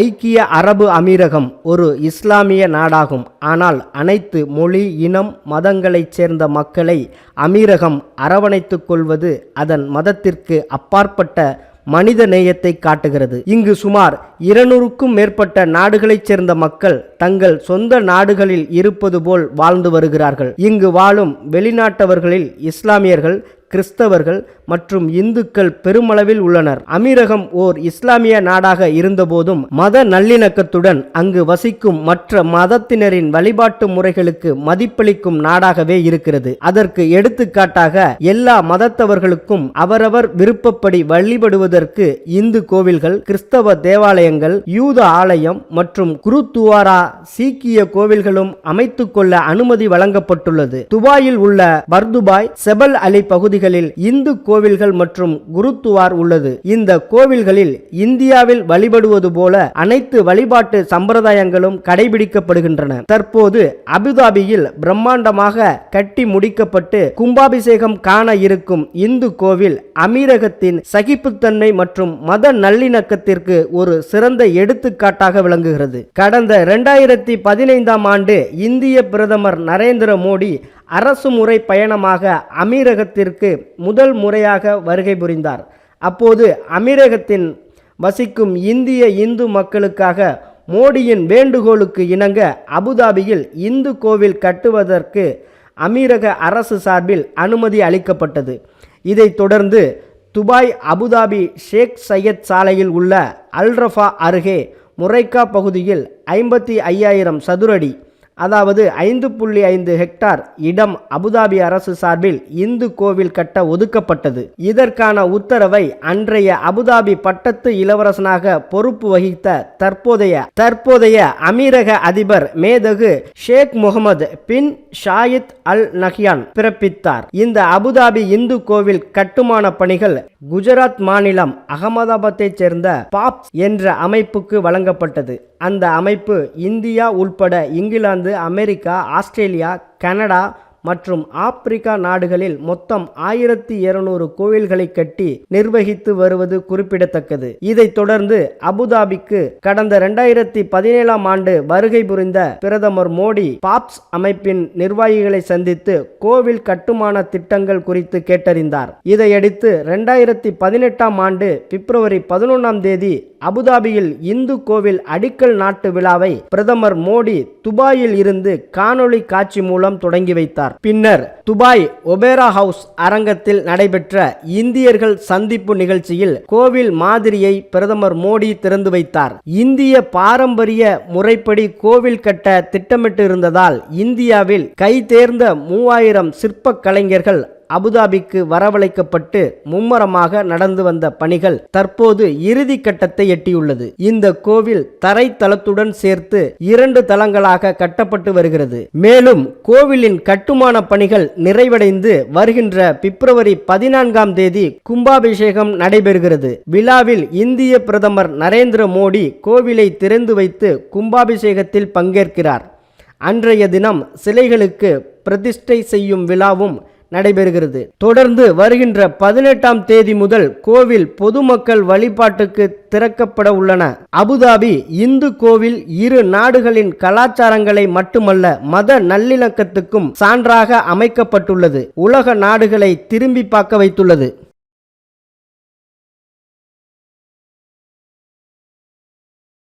ஐக்கிய அரபு அமீரகம் ஒரு இஸ்லாமிய நாடாகும். ஆனால் அனைத்து மொழி இனம் மதங்களைச் சேர்ந்த மக்களை அமீரகம் அரவணைத்துக் கொள்வது அதன் மதத்திற்கு அப்பாற்பட்ட மனித நேயத்தை காட்டுகிறது. இங்கு சுமார் இருநூறுக்கும் மேற்பட்ட நாடுகளைச் சேர்ந்த மக்கள் தங்கள் சொந்த நாடுகளில் இருப்பது போல் வாழ்ந்து வருகிறார்கள். இங்கு வாழும் வெளிநாட்டவர்களில் இஸ்லாமியர்கள் கிறிஸ்தவர்கள் மற்றும் இந்துக்கள் பெருமளவில் உள்ளனர். அமீரகம் ஓர் இஸ்லாமிய நாடாக இருந்தபோதும் மத நல்லிணக்கத்துடன் அங்கு வசிக்கும் மற்ற மதத்தினரின் வழிபாட்டு முறைகளுக்கு மதிப்பளிக்கும் நாடாகவே இருக்கிறது. அதற்கு எடுத்துக்காட்டாக எல்லா மதத்தவர்களுக்கும் அவரவர் விருப்பப்படி வழிபடுவதற்கு இந்து கோவில்கள் கிறிஸ்தவ தேவாலயங்கள் யூத ஆலயம் மற்றும் குருத்துவாரா சீக்கிய கோவில்களும் அமைத்துக்கொள்ள அனுமதி வழங்கப்பட்டுள்ளது. துபாயில் உள்ள பர்துபாய் செபல் அலி பகுதிகளில் இந்து கோவில்கள் மற்றும் குருத்துவார் உள்ளது. இந்த கோவில்களில் இந்தியாவில் வழிபடுவது போல அனைத்து வழிபாட்டு சம்பிரதாயங்களும் கடைபிடிக்கப்படுகின்றன. தற்போது அபுதாபியில் பிரம்மாண்டமாக கட்டி முடிக்கப்பட்டு கும்பாபிஷேகம் காண இருக்கும் இந்து கோவில் அமீரகத்தின் சகிப்புத்தன்மை மற்றும் மத நல்லிணக்கத்திற்கு ஒரு சிறந்த எடுத்துக்காட்டாக விளங்குகிறது. கடந்த இரண்டாயிரத்தி பதினைந்தாம் ஆண்டு இந்திய பிரதமர் நரேந்திர மோடி அரசு முறை பயணமாக அமீரகத்திற்கு முதல் முறையாக வருகை புரிந்தார். அப்போது அமீரகத்தின் வசிக்கும் இந்திய இந்து மக்களுக்காக மோடியின் வேண்டுகோளுக்கு இணங்க அபுதாபியில் இந்து கோவில் கட்டுவதற்கு அமீரக அரசு சார்பில் அனுமதி அளிக்கப்பட்டது. இதைத் தொடர்ந்து துபாய் அபுதாபி ஷேக் சையத் சாலையில் உள்ள அல்ரஃபா அருகே முரைக்கா பகுதியில் ஐம்பத்தி ஐயாயிரம் சதுரடி அதாவது ஐந்து புள்ளி ஐந்து ஹெக்டார் இடம் அபுதாபி அரசு சார்பில் இந்து கோவில் கட்ட ஒதுக்கப்பட்டது. இதற்கான உத்தரவை அன்றைய அபுதாபி பட்டத்து இளவரசனாக பொறுப்பு வகித்த தற்போதைய தற்போதைய அமீரக அதிபர் மேதகு ஷேக் முகமது பின் ஷாயித் அல் நஹியான் பிறப்பித்தார். இந்த அபுதாபி இந்து கோவில் கட்டுமான பணிகள் குஜராத் மாநிலம் அகமதாபாத்தைச் சேர்ந்த பாப்ஸ் என்ற அமைப்புக்கு வழங்கப்பட்டது. அந்த அமைப்பு இந்தியா உள்பட இங்கிலாந்து அமெரிக்கா ஆஸ்திரேலியா கனடா மற்றும் ஆப்பிரிக்கா நாடுகளில் மொத்தம் ஆயிரத்தி இருநூறு கோவில்களை கட்டி நிர்வகித்து வருவது குறிப்பிடத்தக்கது. இதைத் தொடர்ந்து அபுதாபிக்கு கடந்த இரண்டாயிரத்தி பதினேழாம் ஆண்டு வருகை புரிந்த பிரதமர் மோடி பாப்ஸ் அமைப்பின் நிர்வாகிகளை சந்தித்து கோவில் கட்டுமான திட்டங்கள் குறித்து கேட்டறிந்தார். இதையடுத்து இரண்டாயிரத்தி பதினெட்டாம் ஆண்டு பிப்ரவரி பதினொன்றாம் தேதி அபுதாபியில் இந்து கோவில் அடிக்கல் நாட்டு விழாவை பிரதமர் மோடி துபாயில் இருந்து காணொளி காட்சி மூலம் தொடங்கி வைத்தார். பின்னர் துபாய் ஒபேரா ஹவுஸ் அரங்கத்தில் நடைபெற்ற இந்தியர்கள் சந்திப்பு நிகழ்ச்சியில் கோவில் மாதிரியை பிரதமர் மோடி திறந்து வைத்தார். இந்திய பாரம்பரிய முறைப்படி கோவில் கட்ட திட்டமிட்டு இருந்ததால் இந்தியாவில் கைதேர்ந்த மூவாயிரம் சிற்ப கலைஞர்கள் அபுதாபிக்கு வரவழைக்கப்பட்டு மும்மரமாக நடந்து வந்த பணிகள் தற்போது இறுதி கட்டத்தை எட்டியுள்ளது. இந்த கோவில் தரை தளத்துடன் சேர்த்து இரண்டு தளங்களாக கட்டப்பட்டு வருகிறது. மேலும் கோவிலின் கட்டுமான பணிகள் நிறைவடைந்து வருகின்ற பிப்ரவரி பதினான்காம் தேதி கும்பாபிஷேகம் நடைபெறுகிறது. விழாவில் இந்திய பிரதமர் நரேந்திர மோடி கோவிலை திறந்து வைத்து கும்பாபிஷேகத்தில் பங்கேற்கிறார். அன்றைய தினம் சிலைகளுக்கு பிரதிஷ்டை செய்யும் விழாவும் நடைபெறுகிறது. தொடர்ந்து வருகின்ற பதினெட்டாம் தேதி முதல் கோவில் பொதுமக்கள் வழிபாட்டுக்கு திறக்கப்பட உள்ளன. அபுதாபி இந்து கோவில் இரு நாடுகளின் கலாச்சாரங்களை மட்டுமல்ல மத நல்லிணக்கத்துக்கும் சான்றாக அமைக்கப்பட்டுள்ளது. உலக நாடுகளை திரும்பி பார்க்க வைத்துள்ளது.